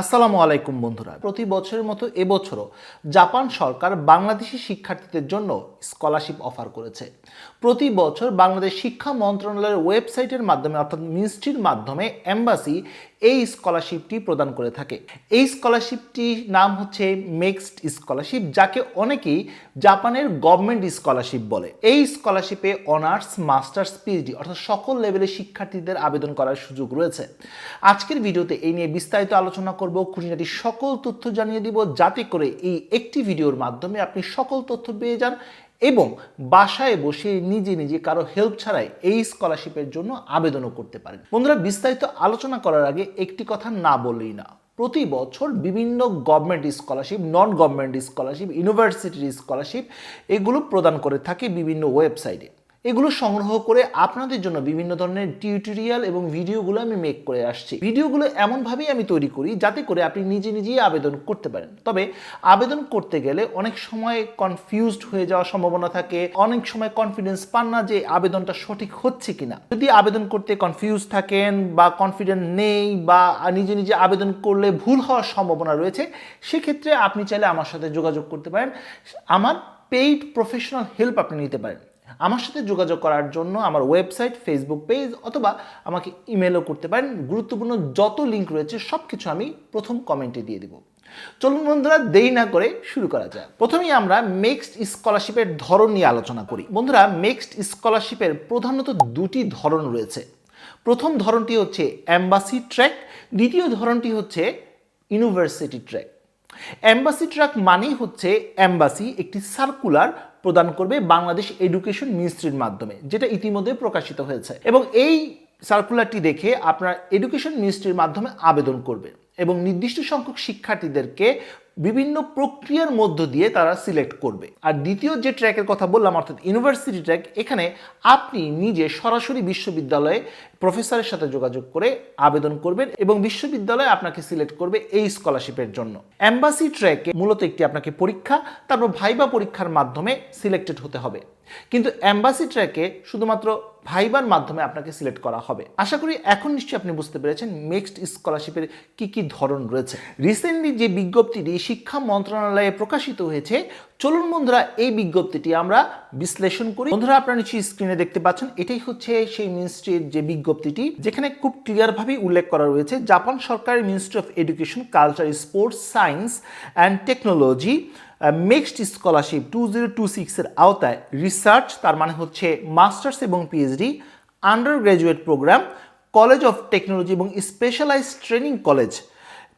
আসসালামু আলাইকুম বন্ধুরা। প্রতি বছরের মতো এবছরও জাপান সরকার বাংলাদেশি শিক্ষার্থীদের জন্য স্কলারশিপ অফার করেছে। প্রতি বছর বাংলাদেশ শিক্ষা মন্ত্রণালয়ের ওয়েবসাইটের মাধ্যমে অর্থাৎ মিনিস্ট্রির মাধ্যমে এম্বাসি এই স্কলারশিপটি প্রদান করে থাকে। এই স্কলারশিপটি নাম হচ্ছে মিক্সড স্কলারশিপ যাকে অনেকেই জাপানের গভর্নমেন্ট স্কলারশিপ বলে। এই স্কলারশিপে অনার্স মাস্টার্স পিএইচডি অর্থাৎ সকল লেভেলের শিক্ষার্থীদের আবেদন করার সুযোগ রয়েছে। আজকের ভিডিওতে এই নিয়ে বিস্তারিত আলোচনা করব খুঁটিনাটি সকল তথ্য জানিয়ে দিব। যাতে করে এই একটি ভিডিওর মাধ্যমে আপনি সকল তথ্য পেয়ে যান এবং বাসায় বসে নিজে নিজে কারও হেল্প ছাড়াই এই স্কলারশিপের জন্য আবেদনও করতে পারেন। বন্ধুরা, বিস্তারিত আলোচনা করার আগে একটি কথা না বললেই না। প্রতি বছর বিভিন্ন government scholarship non government scholarship ইউনিভার্সিটির স্কলারশিপ এগুলো প্রদান করে থাকে বিভিন্ন ওয়েবসাইটে এগুলো সংগ্রহ করে আপনাদের জন্য বিভিন্ন ধরনের টিউটোরিয়াল এবং ভিডিওগুলো আমি মেক করে আসছি। ভিডিওগুলো এমনভাবেই আমি তৈরি করি যাতে করে আপনি নিজে নিজেই আবেদন করতে পারেন। তবে আবেদন করতে গেলে অনেক সময় কনফিউজড হয়ে যাওয়ার সম্ভাবনা থাকে, অনেক সময় কনফিডেন্স পান না যে আবেদনটা সঠিক হচ্ছে কিনা। যদি আবেদন করতে কনফিউজ থাকেন বা কনফিডেন্ট নেই বা নিজে নিজে আবেদন করলে ভুল হওয়ার সম্ভাবনা রয়েছে, সেক্ষেত্রে আপনি চাইলে আমার সাথে যোগাযোগ করতে পারেন। আমার পেইড প্রফেশনাল হেল্প আপনি নিতে পারেন। আমার সাথে যোগাযোগ করার জন্য আমার ওয়েবসাইট ফেসবুক পেজ অথবা আমাকে ইমেলও করতে পারেন। গুরুত্বপূর্ণ যত লিঙ্ক রয়েছে সব কিছু আমি প্রথম কমেন্টে দিয়ে দেবো। চলুন বন্ধুরা, দেরি না করে শুরু করা যাক। প্রথমেই আমরা মেক্সড স্কলারশিপের ধরন নিয়ে আলোচনা করি। বন্ধুরা মেক্সড স্কলারশিপের প্রধানত দুটি ধরন রয়েছে। প্রথম ধরনটি হচ্ছে অ্যাম্বাসি ট্র্যাক দ্বিতীয় ধরনটি হচ্ছে ইউনিভার্সিটি ট্র্যাক অ্যাম্বাসি ট্র্যাক মানেই হচ্ছে অ্যাম্বাসি একটি সার্কুলার প্রদান করবে বাংলাদেশ এডুকেশন মিনিস্ট্রির মাধ্যমে, যেটা ইতিমধ্যে প্রকাশিত হয়েছে। এবং এই সার্কুলারটি দেখে আপনার এডুকেশন মিনিস্ট্রির মাধ্যমে আবেদন করবে এবং নির্দিষ্ট সংখ্যক শিক্ষার্থীদেরকে বিভিন্ন প্রক্রিয়ার মধ্য দিয়ে তারা সিলেক্ট করবে। আর দ্বিতীয় যে ট্র্যাকের কথা বললাম, অর্থাৎ ইউনিভার্সিটি ট্র্যাক, এখানে আপনি নিজে সরাসরি বিশ্ববিদ্যালয়ে প্রফেসরের সাথে যোগাযোগ করে আবেদন করবেন এবং বিশ্ববিদ্যালয় আপনাকে সিলেক্ট করবে এই স্কলারশিপের জন্য। অ্যাম্বাসি ট্র্যাকে মূলত একটি আপনাকে পরীক্ষা, তারপর ভাইবা পরীক্ষার মাধ্যমে সিলেক্টেড হতে হবে। কিন্তু অ্যাম্বাসি ট্র্যাকে শুধুমাত্র ভাইবার মাধ্যমে আপনাকে সিলেক্ট করা হবে। আশা করি এখন নিশ্চয়ই আপনি বুঝতে পেরেছেন মিক্সড স্কলারশিপের কি কি ধরন রয়েছে। রিসেন্টলি যে বিজ্ঞপ্তিটি শিক্ষা মন্ত্রণালয়ে প্রকাশিত হয়েছে চলুন বন্ধুরা, এই বিজ্ঞপ্তিটি আমরা বিশ্লেষণ করি। বন্ধুরা, আপনারা নিশ্চয়ই স্ক্রিনে দেখতে পাচ্ছেন, এটাই হচ্ছে সেই মিনিস্ট্রির যে বিজ্ঞপ্তিটি, যেখানে খুব ক্লিয়ারভাবে উল্লেখ করা রয়েছে, জাপান সরকারের ministry of education culture sports science and technology MEXT scholarship two zero two সিক্সের আওতায় রিসার্চ তার মানে হচ্ছে মাস্টার্স এবং PhD undergraduate programme college of technology এবং স্পেশালাইজ ট্রেনিং কলেজ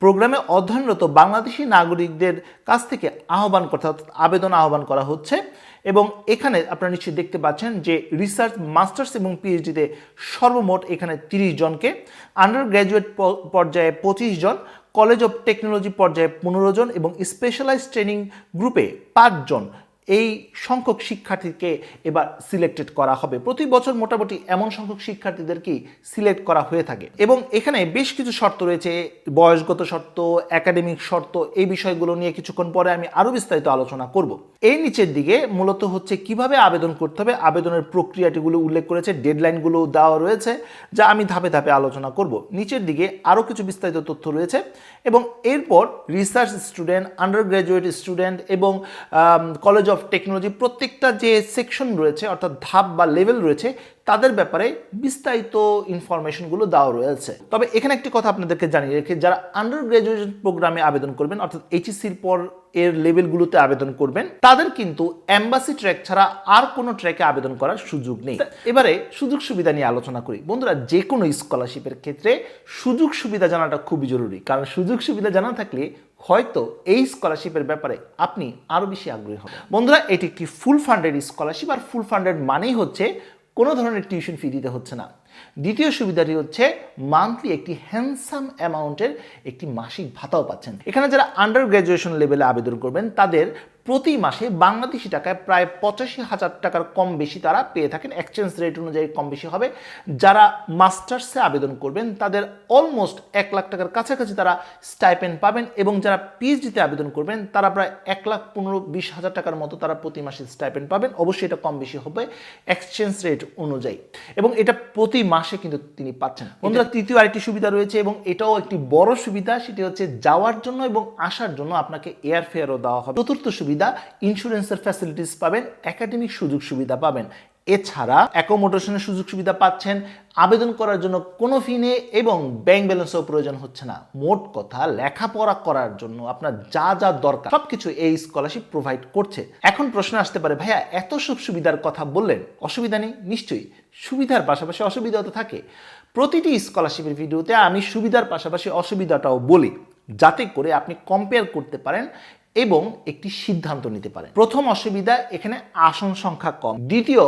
প্রোগ্রামে অধ্যয়নরত বাংলাদেশি নাগরিকদের কাছ থেকে আহ্বান করতে অর্থাৎ আবেদন আহ্বান করা হচ্ছে এবং এখানে আপনারা নিশ্চয়ই দেখতে পাচ্ছেন যে রিসার্চ, মাস্টার্স এবং পিএইচডিতে সর্বমোট এখানে তিরিশ জনকে আন্ডার গ্র্যাজুয়েট পর্যায়ে পঁচিশ জন, কলেজ অফ টেকনোলজি পর্যায়ে পনেরো জন এবং স্পেশালাইজ ট্রেনিং গ্রুপে পাঁচজন এই সংখ্যক শিক্ষার্থীকে এবার সিলেক্টেড করা হবে। প্রতি বছর মোটামুটি এমন সংখ্যক শিক্ষার্থীদেরকেই সিলেক্ট করা হয়ে থাকে। এবং এখানে বেশ কিছু শর্ত রয়েছে, বয়সগত শর্ত একাডেমিক শর্ত, এই বিষয়গুলো নিয়ে কিছুক্ষণ পরে আমি আরও বিস্তারিত আলোচনা করব। এই নিচের দিকে মূলত হচ্ছে কীভাবে আবেদন করতে হবে, আবেদনের প্রক্রিয়াটিগুলো উল্লেখ করেছে ডেডলাইনগুলো দেওয়া রয়েছে, যা আমি ধাপে ধাপে আলোচনা করব। নিচের দিকে আরও কিছু বিস্তারিত তথ্য রয়েছে এবং এরপর research student undergraduate student এবং কলেজ অফ টেকনোলজি প্রত্যেকটা যে সেকশন রয়েছে, অর্থাৎ ধাপ বা লেভেল রয়েছে, তাদের ব্যাপারে বিস্তারিত ইনফরমেশনগুলো দেওয়া রয়েছে। তবে এখানে একটি কথা আপনাদেরকে জানিয়ে রেখে, যারা আন্ডার গ্র্যাজুয়েশন প্রোগ্রামে আবেদন করবেন, অর্থাৎ এইচএসির পর এর লেভেলগুলোতে আবেদন করবেন, তাদের কিন্তু অ্যাম্বাসি ট্র্যাক ছাড়া আর কোনো ট্র্যাকে আবেদন করার সুযোগ নেই। এবারে সুযোগ সুবিধা নিয়ে আলোচনা করি। বন্ধুরা যে কোনো স্কলারশিপের ক্ষেত্রে সুযোগ সুবিধা জানাটা খুবই জরুরি। কারণ সুযোগ সুবিধা জানা থাকলে হয়তো এই স্কলারশিপের ব্যাপারে আপনি আরও বেশি আগ্রহী হবেন। বন্ধুরা, এটি একটি ফুল ফান্ডেড স্কলারশিপ আর ফুল ফান্ডেড মানেই হচ্ছে কোনো ধরনের টিউশন ফি দিতে হচ্ছে না। দ্বিতীয় সুবিধাটি হচ্ছে মান্থলি একটি হ্যান্ডসাম অ্যামাউন্টের একটি মাসিক ভাতাও পাচ্ছেন। এখানে যারা আন্ডার গ্র্যাজুয়েশন লেভেলে আবেদন করবেন, তাদের প্রতি মাসে বাংলাদেশি টাকায় প্রায় পঁচাশি হাজার টাকার কম বেশি তারা পেয়ে থাকেন। এক্সচেঞ্জ রেট অনুযায়ী কম বেশি হবে। যারা মাস্টার্সে আবেদন করবেন তাদের অলমোস্ট এক লাখ টাকার কাছাকাছি তারা স্টাইপেন্ড পাবেন এবং যারা পিএইচডিতে আবেদন করবেন তারা প্রায় এক লাখ পনেরো বিশ হাজার টাকার মতো তারা প্রতি মাসে স্টাইপেন্ড পাবেন। অবশ্যই এটা কম বেশি হবে এক্সচেঞ্জ রেট অনুযায়ী। এবং এটা প্রতি মাসে কিন্তু তিনি পাচ্ছেন। বন্ধুরা তৃতীয় আরেকটি সুবিধা রয়েছে এবং এটাও একটি বড় সুবিধা সেটি হচ্ছে যাওয়ার জন্য এবং আসার জন্য আপনাকে এয়ার ফেয়ারও দেওয়া হবে। চতুর্থ সুবিধা ইন্স্যুরেন্সের ফ্যাসিলিটিস পাবেন একাডেমিক সুযোগ সুবিধা পাবেন। এছাড়া অ্যাকোমোডেশনের সুযোগ সুবিধা পাচ্ছেন, আবেদন করার জন্য কোনো ফি নেই এবং ব্যাংক ব্যালেন্সও প্রয়োজন হচ্ছে না। মোট কথা, লেখাপড়া করার জন্য আপনার যা যা দরকার, সবকিছু এই স্কলারশিপ প্রোভাইড করছে। এখন প্রশ্ন আসতে পারে, ভাইয়া, এত সব সুবিধার কথা বললেন, অসুবিধা নেই? নিশ্চয়ই, সুবিধার পাশাপাশি অসুবিধাও তো থাকে। প্রতিটি স্কলারশিপের ভিডিওতে আমি সুবিধার পাশাপাশি অসুবিধাটাও বলি, যাতে করে আপনি কম্পেয়ার করতে পারেন এবং একটি সিদ্ধান্ত নিতে পারেন। প্রথম অসুবিধা এখানে আসন সংখ্যা কম। দ্বিতীয়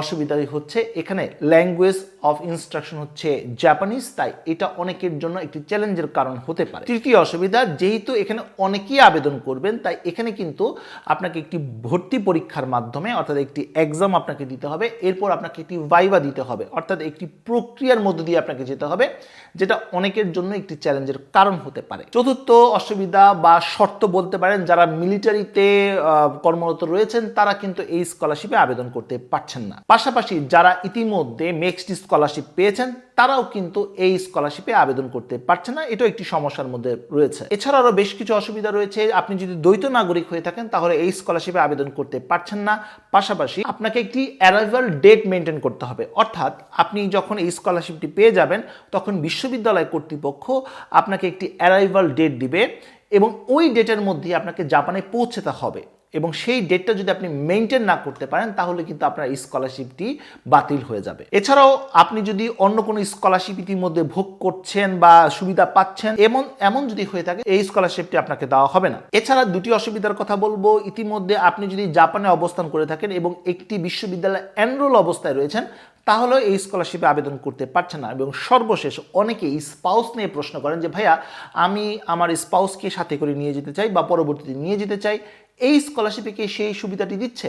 অসুবিধা হচ্ছে। এখানে ল্যাঙ্গুয়েজ অফ ইনস্ট্রাকশন হচ্ছে জাপানিজ তাই এটা অনেকের জন্য একটি চ্যালেঞ্জের কারণ হতে পারে। তৃতীয় অসুবিধা, যেহেতু এখানে অনেকেই আবেদন করবেন, তাই এখানে কিন্তু আপনাকে একটি ভর্তি পরীক্ষার মাধ্যমে, অর্থাৎ একটি এক্সাম আপনাকে দিতে হবে, এরপর আপনাকে একটি ভাইবা দিতে হবে, অর্থাৎ একটি প্রক্রিয়ার মধ্য দিয়ে আপনাকে যেতে হবে, যেটা অনেকের জন্য একটি চ্যালেঞ্জের কারণ হতে পারে। চতুর্থ অসুবিধা বা শর্ত বলতে পারেন, যারা মিলিটারিতে কর্মরত রয়েছেন, তারা কিন্তু এই স্কলারশিপে আবেদন করতে পারছেন না। পাশাপাশি যারা ইতিমধ্যে নেক্সট স্কলারশিপ পেয়েছেন, তারাও কিন্তু এই স্কলারশিপে আবেদন করতে পারছে না। এটাও একটি সমস্যার মধ্যে রয়েছে। এছাড়া আরও বেশ কিছু অসুবিধা রয়েছে। আপনি যদি দ্বৈত নাগরিক হয়ে থাকেন, তাহলে এই স্কলারশিপে আবেদন করতে পারছেন না। পাশাপাশি আপনাকে একটি অ্যারাইভাল ডেট মেনটেন করতে হবে। অর্থাৎ আপনি যখন এই স্কলারশিপটি পেয়ে যাবেন, তখন বিশ্ববিদ্যালয় কর্তৃপক্ষ আপনাকে একটি অ্যারাইভাল ডেট দিবে এবং ওই ডেটের মধ্যে আপনাকে জাপানে পৌঁছতে হবে। এবং সেই ডেটটা যদি আপনি মেনটেন না করতে পারেন, তাহলে কিন্তু আপনার স্কলারশিপটি বাতিল হয়ে যাবে। এছাড়াও আপনি যদি অন্য কোনো স্কলারশিপ ইতিমধ্যে ভোগ করছেন বা সুবিধা পাচ্ছেন, এমন এমন যদি হয়ে থাকে, এই স্কলারশিপটি আপনাকে দেওয়া হবে না। এছাড়া দুটি অসুবিধার কথা বলব। ইতিমধ্যে আপনি যদি জাপানে অবস্থান করে থাকেন এবং একটি বিশ্ববিদ্যালয়ে এনরোল অবস্থায় রয়েছেন তাহলেও এই স্কলারশিপে আবেদন করতে পারছে না এবং সর্বশেষ অনেকেই স্পাউস নিয়ে প্রশ্ন করেন যে, ভাইয়া, আমি আমার স্পাউসকে সাথে করে নিয়ে যেতে চাই বা পরবর্তীতে নিয়ে যেতে চাই। এই স্কলারশিপে কি সেই সুবিধাটি দিচ্ছে?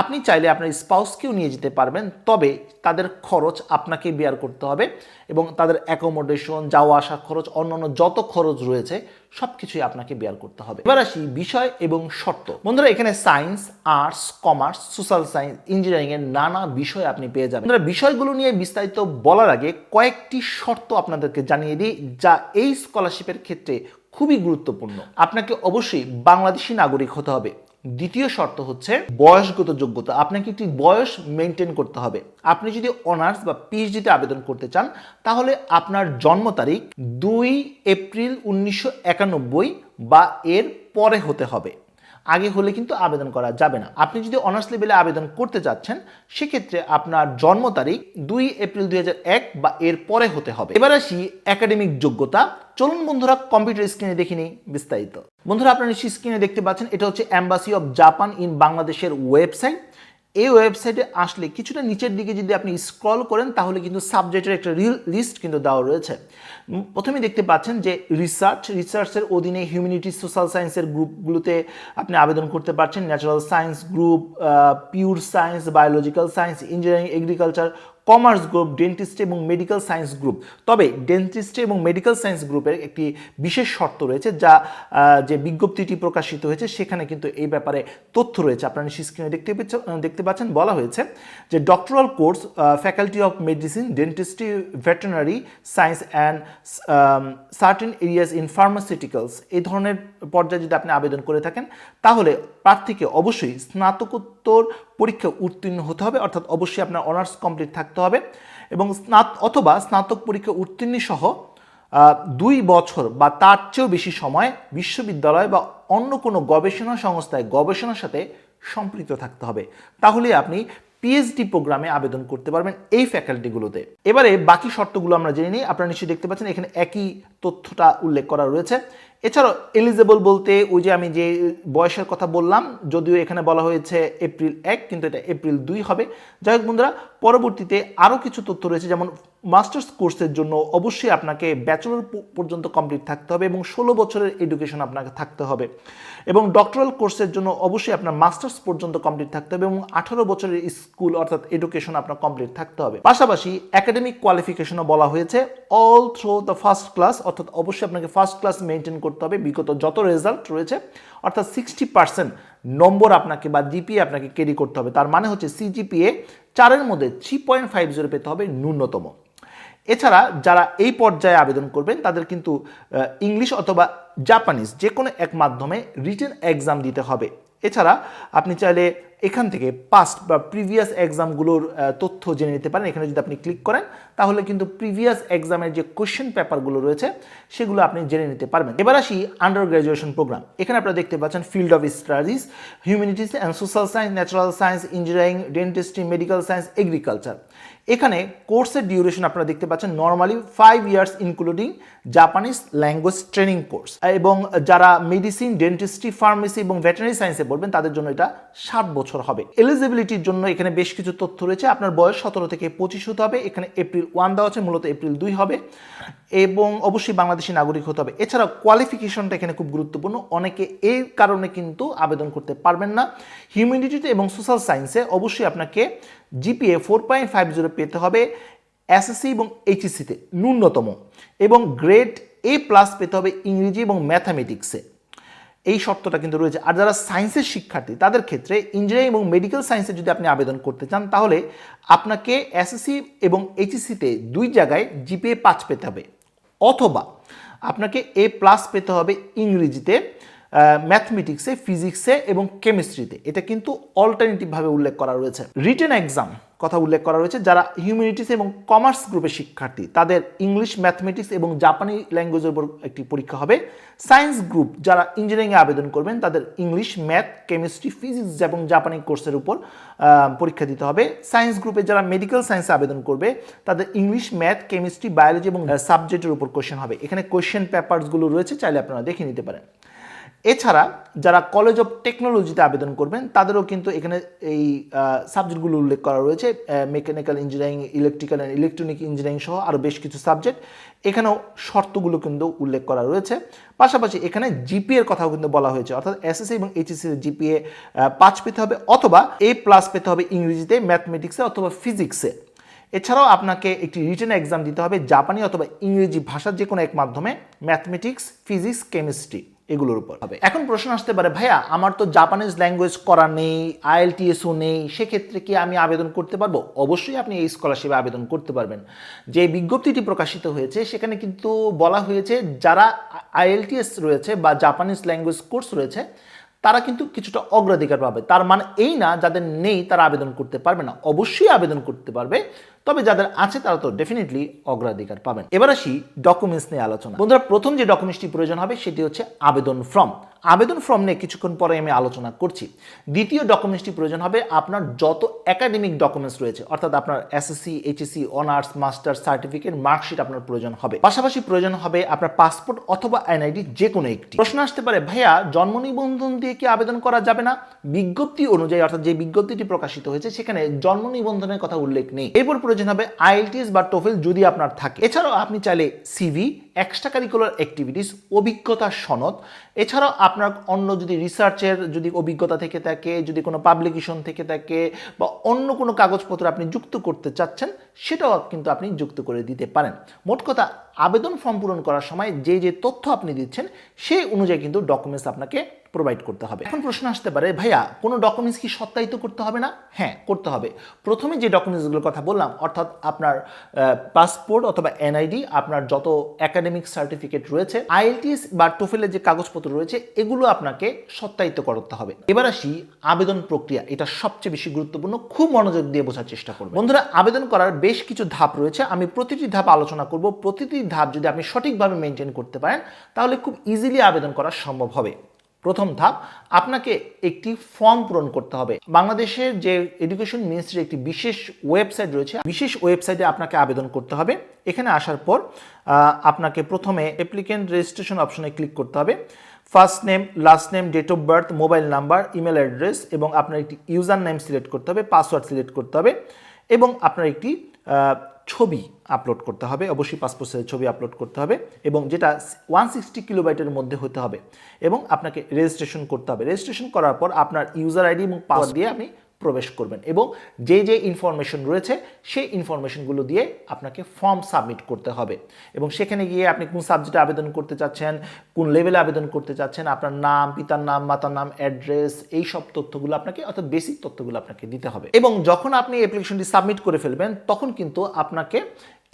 আপনি চাইলে আপনার স্পাউসকেও নিয়ে যেতে পারবেন, তবে তাদের খরচ আপনাকে বেয়ার করতে হবে এবং তাদের অ্যাকোমোডেশন যাওয়া আসা খরচ, অন্যান্য যত খরচ রয়েছে সব কিছুই আপনাকে বেয়ার করতে হবে। এবার আসি বিষয় এবং শর্ত। বন্ধুরা, এখানে science arts commerce social science engineering এর নানা বিষয় আপনি পেয়ে যাবেন। বন্ধুরা, বিষয়গুলো নিয়ে বিস্তারিত বলার আগে কয়েকটি শর্ত আপনাদেরকে জানিয়ে দিই, যা এই স্কলারশিপের ক্ষেত্রে খুবই গুরুত্বপূর্ণ। আপনাকে অবশ্যই বাংলাদেশি নাগরিক হতে হবে। দ্বিতীয় শর্ত হচ্ছে বয়সগত যোগ্যতা। আপনাকে একটি বয়স মেনটেন করতে হবে। আপনি যদি অনার্স বা পিএইচডিতে আবেদন করতে চান, তাহলে আপনার জন্ম তারিখ দুই এপ্রিল উনিশশো একানব্বই বা এর পরে হতে হবে। আগে হলে কিন্তু আবেদন করা যাবে না। আপনি যদি অনার্স লেভেলে আবেদন করতে যাচ্ছেন, সেক্ষেত্রে আপনার জন্ম তারিখ দুই এপ্রিল দুই হাজার এক বা এর পরে হতে হবে। এবার আসি একাডেমিক যোগ্যতা। চলুন বন্ধুরা কম্পিউটার স্ক্রিনে দেখে নিই বিস্তারিত। বন্ধুরা, আপনারা নিশ্চয়ই স্ক্রিনে দেখতে পাচ্ছেন, এটা হচ্ছে অ্যাম্বাসি অফ জাপান ইন বাংলাদেশের ওয়েবসাইট এই ওয়েবসাইটে আসলে কিছুটা নিচের দিকে যদি আপনি স্ক্রল করেন, তাহলে কিন্তু সাবজেক্টের একটা রিল লিস্ট কিন্তু দেওয়া রয়েছে। প্রথমে দেখতে পাচ্ছেন যে রিসার্চ রিসার্চের অধীনে হিউম্যানিটি সোশ্যাল সায়েন্সের গ্রুপগুলোতে আপনি আবেদন করতে পারছেন। Natural science group pure science biological science engineering agriculture commerce group, dentist এবং মেডিকেল সায়েন্স গ্রুপ। তবে ডেন্টিস্ট এবং মেডিকেল সায়েন্স গ্রুপের একটি বিশেষ শর্ত রয়েছে যা যে বিজ্ঞপ্তিটি প্রকাশিত হয়েছে সেখানে কিন্তু এই ব্যাপারে তথ্য রয়েছে। আপনারা নিশ্চয়ই স্ক্রিনে দেখতে দেখতে পাচ্ছেন, বলা হয়েছে যে doctoral course faculty of medicine, dentistry, veterinary science and certain areas in pharmaceuticals, এই ধরনের পর্যায়ে যদি আপনি আবেদন করে থাকেন, তাহলে প্রার্থীকে অবশ্যই স্নাতকোত্তর পরীক্ষা উত্তীর্ণ হতে হবে, অর্থাৎ অবশ্যই আপনার অনার্স কমপ্লিট থাকতে হবে এবং স্নাত, অথবা স্নাতক পরীক্ষা উত্তীর্ণ সহ দুই বছর বা তার চেয়েও বেশি সময় বিশ্ববিদ্যালয় বা অন্য কোনো গবেষণা সংস্থায় গবেষণার সাথে সম্পৃক্ত থাকতে হবে। তাহলে আপনি পিএইচডি প্রোগ্রামে আবেদন করতে পারবেন এই ফ্যাকাল্টিগুলোতে এবারে বাকি শর্তগুলো আমরা জেনে নিই। আপনারা নিশ্চয়ই দেখতে পাচ্ছেন, এখানে একই তথ্যটা উল্লেখ করা রয়েছে। এছাড়াও এলিজেবল বলতে ওই যে আমি যে বয়সের কথা বললাম, যদিও এখানে বলা হয়েছে এপ্রিল এক, কিন্তু এটা এপ্রিল দুই হবে। যাই হোক বন্ধুরা, পরবর্তীতে আরও কিছু তথ্য রয়েছে, যেমন মাস্টার্স কোর্সের জন্য অবশ্যই আপনাকে ব্যাচেলর পর্যন্ত কমপ্লিট থাকতে হবে এবং ষোলো বছরের এডুকেশন আপনাকে থাকতে হবে। এবং ডক্টরাল কোর্সের জন্য অবশ্যই আপনার মাস্টার্স পর্যন্ত কমপ্লিট থাকতে হবে এবং আঠারো বছরের স্কুল অর্থাৎ এডুকেশন আপনার কমপ্লিট থাকতে হবে। পাশাপাশি একাডেমিক কোয়ালিফিকেশনও বলা হয়েছে। All through the first class অর্থাৎ অবশ্যই আপনাকে ফার্স্ট ক্লাস মেনটেন করতে হবে। বিগত যত রেজাল্ট রয়েছে, অর্থাৎ সিক্সটি পার্সেন্ট নম্বর আপনাকে বা জিপিএ আপনাকে ক্যারি করতে হবে। তার মানে হচ্ছে সিজিপিএ চারের মধ্যে থ্রি পয়েন্ট ফাইভ জিরো পেতে হবে ন্যূনতম। এছাড়া যারা এই পর্যায়ে আবেদন করবেন, তাদের কিন্তু ইংলিশ অথবা জাপানিজ যে কোনো এক মাধ্যমে রিটেন এক্সাম দিতে হবে। এছাড়া আপনি চাইলে এখান থেকে পাস্ট বা প্রিভিয়াস এক্সামগুলোর তথ্য জেনে নিতে পারেন। এখানে যদি আপনি ক্লিক করেন তাহলে কিন্তু প্রিভিয়াস এক্সামের যে কোশ্চেন পেপারগুলো রয়েছে, সেগুলো আপনি জেনে নিতে পারবেন। এবার আসি আন্ডার গ্র্যাজুয়েশন প্রোগ্রাম এখানে আপনারা দেখতে পাচ্ছেন field of studies humanities and social science natural science engineering dentistry medical science agriculture এখানে কোর্সের ডিউরেশন আপনারা দেখতে পাচ্ছেন normally five years including Japanese language training course এবং যারা মেডিসিন ডেন্টিস্ট্রি ফার্মেসি এবং ভেটেনারি সায়েন্সে পড়বেন, তাদের জন্য এটা সাত বছর হবে। এলিজিবিলিটির জন্য এখানে বেশ কিছু তথ্য রয়েছে। আপনার বয়স সতেরো থেকে পঁচিশ হতে হবে। এখানে এপ্রিল ওয়ান দেওয়া আছে, মূলত এপ্রিল দুই হবে। এবং অবশ্যই বাংলাদেশি নাগরিক হতে হবে। এছাড়া কোয়ালিফিকেশনটা এখানে খুব গুরুত্বপূর্ণ। অনেকে এর কারণে কিন্তু আবেদন করতে পারবেন না। হিউম্যানিটিতে এবং সোশ্যাল সায়েন্সে অবশ্যই আপনাকে GPA four point five zero পেতে হবে। এসএসসি এবং এইচএসসিতে ন্যূনতম। এবং গ্রেড এ প্লাস পেতে হবে ইংরেজি এবং ম্যাথামেটিক্সে এই শর্তটা কিন্তু রয়েছে। আর যারা সায়েন্সের শিক্ষার্থী, তাদের ক্ষেত্রে ইঞ্জিনিয়ারিং এবং মেডিকেল সায়েন্সে যদি আপনি আবেদন করতে চান, তাহলে আপনাকে এসএসসি এবং এইচএসসিতে দুই জায়গায় জিপিএ পাঁচ পেতে হবে। অথবা আপনাকে এ প্লাস পেতে হবে ইংরেজিতে। ম্যাথমেটিক্সে ফিজিক্সে এবং কেমিস্ট্রিতে এটা কিন্তু অল্টারনেটিভভাবে উল্লেখ করা রয়েছে। রিটেন এক্সাম কথা উল্লেখ করা রয়েছে, যারা হিউম্যানিটিস এবং কমার্স গ্রুপের শিক্ষার্থী, তাদের ইংলিশ ম্যাথমেটিক্স এবং জাপানি ল্যাঙ্গুয়েজের উপর একটি পরীক্ষা হবে। সায়েন্স গ্রুপ যারা ইঞ্জিনিয়ারিংয়ে আবেদন করবেন, তাদের ইংলিশ ম্যাথ কেমিস্ট্রি ফিজিক্স এবং জাপানি কোর্সের উপর পরীক্ষা দিতে হবে। সায়েন্স গ্রুপে যারা মেডিকেল সায়েন্সে আবেদন করবে, তাদের ইংলিশ ম্যাথ কেমিস্ট্রি বায়োলজি এবং সাবজেক্টের উপর কোশ্চেন হবে। এখানে কোশ্চেন পেপারসগুলো রয়েছে, চাইলে আপনারা দেখে নিতে পারেন। এছাড়া যারা কলেজ অফ টেকনোলজিতে আবেদন করবেন, তাদেরও কিন্তু এখানে এই সাবজেক্টগুলো উল্লেখ করা রয়েছে। Mechanical engineering electrical and electronic engineering সহ আরও বেশ কিছু সাবজেক্ট এখানেও শর্তগুলো কিন্তু উল্লেখ করা রয়েছে। পাশাপাশি এখানে জিপিএর কথাও কিন্তু বলা হয়েছে। অর্থাৎ এসএসসি এবং এইচএসসি জিপিএ পাঁচ পেতে হবে অথবা এ প্লাস পেতে হবে ইংরেজিতে ম্যাথমেটিক্সে অথবা ফিজিক্সে এছাড়াও আপনাকে একটি রিটেন এক্সাম দিতে হবে জাপানি অথবা ইংরেজি ভাষার যে কোনো এক মাধ্যমে। ম্যাথমেটিক্স ফিজিক্স কেমিস্ট্রি এগুলোর উপর। হবে এখন প্রশ্ন আসতে পারে, ভাইয়া, আমার তো জাপানিজ ল্যাঙ্গুয়েজ করা নেই আইএলটিএসও নেই, সেক্ষেত্রে কি আমি আবেদন করতে পারব? অবশ্যই আপনি এই স্কলারশিপে আবেদন করতে পারবেন। যে বিজ্ঞপ্তিটি প্রকাশিত হয়েছে, সেখানে কিন্তু বলা হয়েছে, যারা আইএলটিএস রয়েছে বা জাপানিজ ল্যাঙ্গুয়েজ কোর্স রয়েছে, তারা কিন্তু কিছুটা অগ্রাধিকার পাবে। তার মানে এই না, যাদের নেই, তারা আবেদন করতে পারবে না। অবশ্যই আবেদন করতে পারবে। তবে যাদের আছে তারা তো ডেফিনেটলি অগ্রাধিকার পাবেন। এবার আসি ডকুমেন্টস নিয়ে আলোচনা। বন্ধুরা, প্রথম যে ডকুমেন্টসটি প্রয়োজন হবে সেটি হচ্ছে আবেদন ফর্ম আবেদন ফর্ম নিয়ে কিছুক্ষণ পরে আমি আলোচনা করছি। দ্বিতীয় ডকুমেন্টসটি প্রয়োজন হবে আপনার যত একাডেমিক ডকুমেন্টস রয়েছে, অর্থাৎ আপনার SSC HSC honours master certificate marksheet আপনার প্রয়োজন হবে। পাশাপাশি প্রয়োজন হবে আপনার পাসপোর্ট অথবা এনআইডি যে কোনো একটি। প্রশ্ন আসতে পারে, ভাইয়া, জন্ম নিবন্ধন দিয়ে কি আবেদন করা যাবে না? বিজ্ঞপ্তি অনুযায়ী, অর্থাৎ যে বিজ্ঞপ্তিটি প্রকাশিত হয়েছে, সেখানে জন্ম নিবন্ধনের কথা উল্লেখ নেই। এরপর প্রয়োজন হবে আইএলটিএস বা টোফেল যদি আপনার থাকে। এছাড়াও আপনি চাইলে সিভি এক্সট্রা কারিকুলার অ্যাক্টিভিটিস, অভিজ্ঞতা সনদ। এছাড়াও আপনার অন্য যদি রিসার্চের যদি অভিজ্ঞতা থেকে থাকে, যদি কোনো পাবলিকেশন থেকে থাকে বা অন্য কোনো কাগজপত্র আপনি যুক্ত করতে চাচ্ছেন, সেটাও কিন্তু আপনি যুক্ত করে দিতে পারেন। মোট কথা, আবেদন ফর্ম পূরণ করার সময় যে যে তথ্য আপনি দিচ্ছেন, সেই অনুযায়ী কিন্তু ডকুমেন্টস আপনাকে প্রোভাইড করতে হবে। এখন প্রশ্ন আসতে পারে, ভাইয়া, কোনো ডকুমেন্টস কি সত্যায়িত করতে হবে না? হ্যাঁ করতে হবে। প্রথমে যে ডকুমেন্টসগুলোর কথা বললাম, অর্থাৎ আপনার পাসপোর্ট অথবা এনআইডি আপনার যত একাডেমিক সার্টিফিকেট রয়েছে আইএলটিএস বা টোফেলের যে কাগজপত্র রয়েছে, এগুলো আপনাকে সত্যায়িত করতে হবে। এবার আসি আবেদন প্রক্রিয়া, এটা সবচেয়ে বেশি গুরুত্বপূর্ণ, খুব মনোযোগ দিয়ে বোঝার চেষ্টা করব বন্ধুরা, আবেদন করার বেশ কিছু ধাপ রয়েছে, আমি প্রতিটি ধাপ আলোচনা করব, প্রতিটি ধাপ যদি আপনি সঠিকভাবে মেনটেন করতে পারেন, তাহলে খুব ইজিলি আবেদন করা সম্ভব হবে। প্রথম ধাপ, আপনাকে একটি ফর্ম পূরণ করতে হবে। বাংলাদেশের যে এডুকেশন মিনিস্ট্রির একটি বিশেষ ওয়েবসাইট রয়েছে বিশেষ ওয়েবসাইটে আপনাকে আবেদন করতে হবে। এখানে আসার পর আপনাকে প্রথমে অ্যাপ্লিকেন্ট রেজিস্ট্রেশন অপশনে ক্লিক করতে হবে। First name last name date of birth mobile number email address এবং আপনার একটি ইউজার নেম সিলেক্ট করতে হবে পাসওয়ার্ড সিলেক্ট করতে হবে এবং আপনার একটি ছবি আপলোড করতে হবে। অবশ্যই পাসপোর্ট সাইজের ছবি আপলোড করতে হবে এবং যেটা ওয়ান সিক্সটি কিলোবাইটের মধ্যে হতে হবে এবং আপনাকে রেজিস্ট্রেশন করতে হবে। রেজিস্ট্রেশন করার পর আপনার ইউজার আইডি এবং পাসওয়ার্ড দিয়ে আপনি প্রবেশ করবেন এবং যে যে ইনফরমেশন রয়েছে, সেই ইনফরমেশনগুলো দিয়ে আপনাকে ফর্ম সাবমিট করতে হবে। এবং সেখানে গিয়ে আপনি কোন সাবজেক্টে আবেদন করতে চাচ্ছেন, কোন লেভেলে আবেদন করতে চাচ্ছেন, আপনার নাম, পিতার নাম, মাতার নাম অ্যাড্রেস এই সব তথ্যগুলো আপনাকে, অর্থাৎ বেসিক তথ্যগুলো আপনাকে দিতে হবে। এবং যখন আপনি অ্যাপ্লিকেশনটি সাবমিট করে ফেলবেন, তখন কিন্তু আপনাকে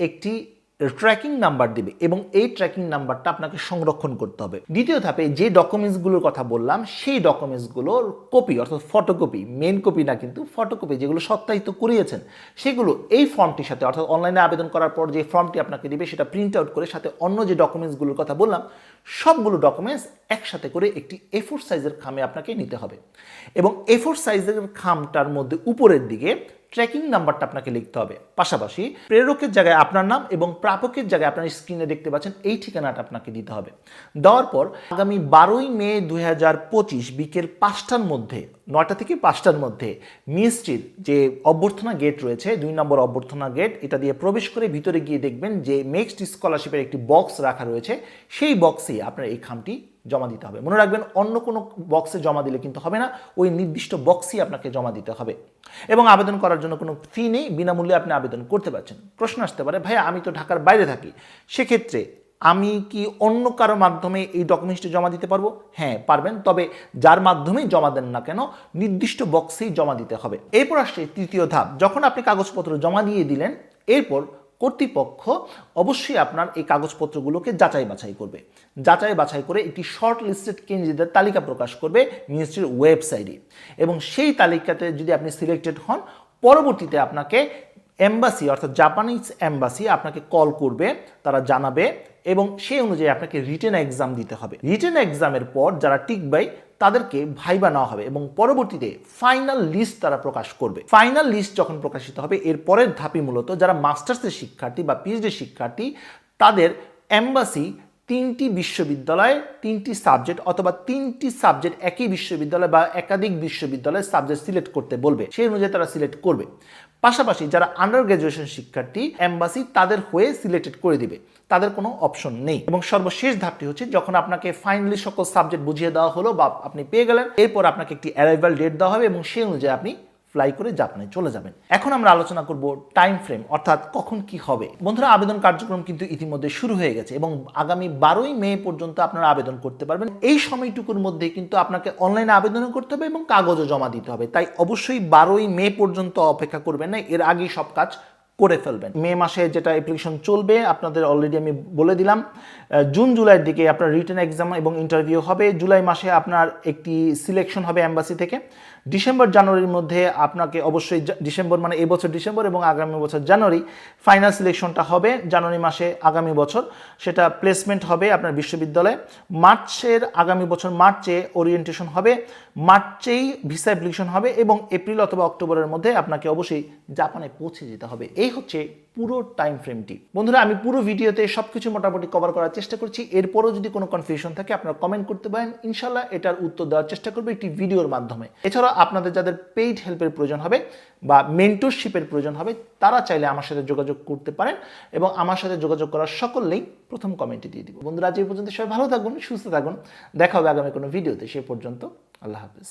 একটি ট্র্যাকিং নাম্বার দিবে এবং এই ট্র্যাকিং নাম্বারটা আপনাকে সংরক্ষণ করতে হবে। দ্বিতীয় ধাপে যে ডকুমেন্টসগুলোর কথা বললাম, সেই ডকুমেন্টসগুলোর কপি অর্থাৎ ফটোকপি মেন কপি না কিন্তু ফটোকপি যেগুলো সত্যায়িত করিয়েছেন, সেগুলো এই ফর্মটির সাথে অর্থাৎ অনলাইনে আবেদন করার পর যে ফর্মটি আপনাকে দিবে সেটা প্রিন্ট আউট করে সাথে অন্য যে ডকুমেন্টসগুলোর কথা বললাম, সবগুলো ডকুমেন্টস একসাথে করে একটি এফোর সাইজের খামে আপনাকে নিতে হবে। এবং এফোর সাইজের খামটার মধ্যে উপরের দিকে ট্র্যাকিং নাম্বারটা আপনাকে লিখতে হবে। পাশাপাশি প্রেরকের জায়গায় আপনার নাম এবং প্রাপকের জায়গায় আপনার স্ক্রিনে দেখতে পাচ্ছেন, এই ঠিকানাটা আপনাকে দিতে হবে। দেওয়ার পর আগামী বারোই মে দুই হাজার পঁচিশ বিকেল পাঁচটার মধ্যে, নয়টা থেকে পাঁচটার মধ্যে মিনিস্ট্রির যে অভ্যর্থনা গেট রয়েছে, দুই নম্বর অভ্যর্থনা গেট এটা দিয়ে প্রবেশ করে ভিতরে গিয়ে দেখবেন যে নেক্সট স্কলারশিপের একটি বক্স রাখা রয়েছে। সেই বক্সেই আপনার এই খামটি জমা দিতে হবে। মনে রাখবেন, অন্য কোনো বক্সে জমা দিলে কিন্তু হবে না, ওই নির্দিষ্ট বক্সই আপনাকে জমা দিতে হবে। এবং আবেদন করার জন্য কোনো ফি নেই, বিনামূল্যে আপনি আবেদন করতে পারছেন। প্রশ্ন আসতে পারে, ভাইয়া, আমি তো ঢাকার বাইরে থাকি, সেক্ষেত্রে আমি কি অন্য কারও মাধ্যমে এই ডকুমেন্টসটি জমা দিতে পারব? হ্যাঁ পারবেন, তবে যার মাধ্যমে জমা দেন না কেন, নির্দিষ্ট বক্সেই জমা দিতে হবে। এরপর আসছে তৃতীয় ধাপ, যখন আপনি কাগজপত্র জমা দিয়ে দিলেন, এরপর কর্তৃপক্ষ অবশ্যই আপনার এই কাগজপত্রগুলোকে যাচাই বাছাই করবে। যাচাই বাছাই করে একটি শর্ট লিস্টেড ক্যান্ডিডেটের তালিকা প্রকাশ করবে মিনিস্ট্রির ওয়েবসাইটে এবং সেই তালিকাতে যদি আপনি সিলেক্টেড হন, পরবর্তীতে আপনাকে এম্বাসি অর্থাৎ জাপানিজ এম্বাসি আপনাকে কল করবে, তারা জানাবে এবং সেই অনুযায়ী আপনাকে রিটেন এক্সাম দিতে হবে। রিটেন এক্সামের পর যারা টিকবাই তাদেরকে ভাইবা নেওয়া হবে এবং পরবর্তীতে ফাইনাল লিস্ট তারা প্রকাশ করবে। ফাইনাল লিস্ট যখন প্রকাশিত হবে, এর পরের ধাপই মূলত যারা মাস্টার্সের শিক্ষার্থী বা পিএইচডি শিক্ষার্থী, তাদের এম্বাসি তিনটি বিশ্ববিদ্যালয়ে, তিনটি সাবজেক্ট অথবা তিনটি সাবজেক্ট একই বিশ্ববিদ্যালয় বা একাধিক বিশ্ববিদ্যালয়ের সাবজেক্ট সিলেক্ট করতে বলবে। সেই অনুযায়ী তারা সিলেক্ট করবে। পাশাপাশি যারা আন্ডার গ্র্যাজুয়েশন শিক্ষার্থী অ্যাম্বাসি তাদের হয়ে সিলেক্টেড করে দিবে। তাদের কোনো অপশন নেই। এবং সর্বশেষ ধাপটি হচ্ছে যখন আপনাকে ফাইনালি সকল সাবজেক্ট বুঝিয়ে দেওয়া হলো বা আপনি পেয়ে গেলেন, এরপর আপনাকে একটি অ্যারাইভাল ডেট দেওয়া হবে এবং সেই অনুযায়ী আপনি ফ্লাই করে জাপানে চলে যাবেন। এখন আমরা আলোচনা করব টাইম ফ্রেম অর্থাৎ কখন কি হবে। বন্ধুরা, আবেদন কার্যক্রম কিন্তু ইতিমধ্যে শুরু হয়ে গেছে এবং আগামী বারোই মে পর্যন্ত আপনারা আবেদন করতে পারবেন। এই সময়টুকুর মধ্যে কিন্তু আপনাকে অনলাইনে আবেদনও করতে হবে এবং কাগজও জমা দিতে হবে। তাই অবশ্যই বারোই মে পর্যন্ত অপেক্ষা করবেন না, এর আগেই সব কাজ করে ফেলবেন। মে মাসে যেটা অ্যাপ্লিকেশন চলবে, আপনাদের অলরেডি আমি বলে দিলাম জুন জুলাইয়ের দিকে আপনার রিটেন এক্সাম এবং ইন্টারভিউ হবে। জুলাই মাসে আপনার একটি সিলেকশন হবে অ্যাম্বাসি থেকে। ডিসেম্বর জানুয়ারির মধ্যে আপনাকে অবশ্যই ডিসেম্বর মানে এবছর ডিসেম্বর এবং আগামী বছর জানুয়ারি ফাইনাল সিলেকশনটা হবে জানুয়ারি মাসে আগামী বছর। সেটা প্লেসমেন্ট হবে আপনার বিশ্ববিদ্যালয়ে। মার্চের আগামী বছর মার্চে ওরিয়েন্টেশন হবে। মার্চেই ভিসা অ্যাপ্লিকেশন হবে এবং এপ্রিল অথবা অক্টোবরের মধ্যে আপনাকে অবশ্যই জাপানে পৌঁছে যেতে হবে। এই হচ্ছে পুরো টাইম ফ্রেমটি বন্ধুরা, আমি পুরো ভিডিওতে সব কিছু মোটামুটি কভার করার চেষ্টা করছি। এরপরও যদি কোনো কনফিউশন থাকে, আপনারা কমেন্ট করতে পারেন। ইনশাল্লাহ এটার উত্তর দেওয়ার চেষ্টা করব একটি ভিডিওর মাধ্যমে। এছাড়াও আপনাদের যাদের পেইড হেল্পের প্রয়োজন হবে বা মেন্টরশিপের প্রয়োজন হবে, তারা চাইলে আমার সাথে যোগাযোগ করতে পারেন এবং আমার সাথে যোগাযোগ করার সকল লিঙ্ক প্রথম কমেন্টে দিয়ে দিব। বন্ধুরা, আজ এই পর্যন্ত সবাই ভালো থাকুন, সুস্থ থাকুন। দেখা হবে আগামী কোনো ভিডিওতে সে পর্যন্ত আল্লাহ হাফিজ।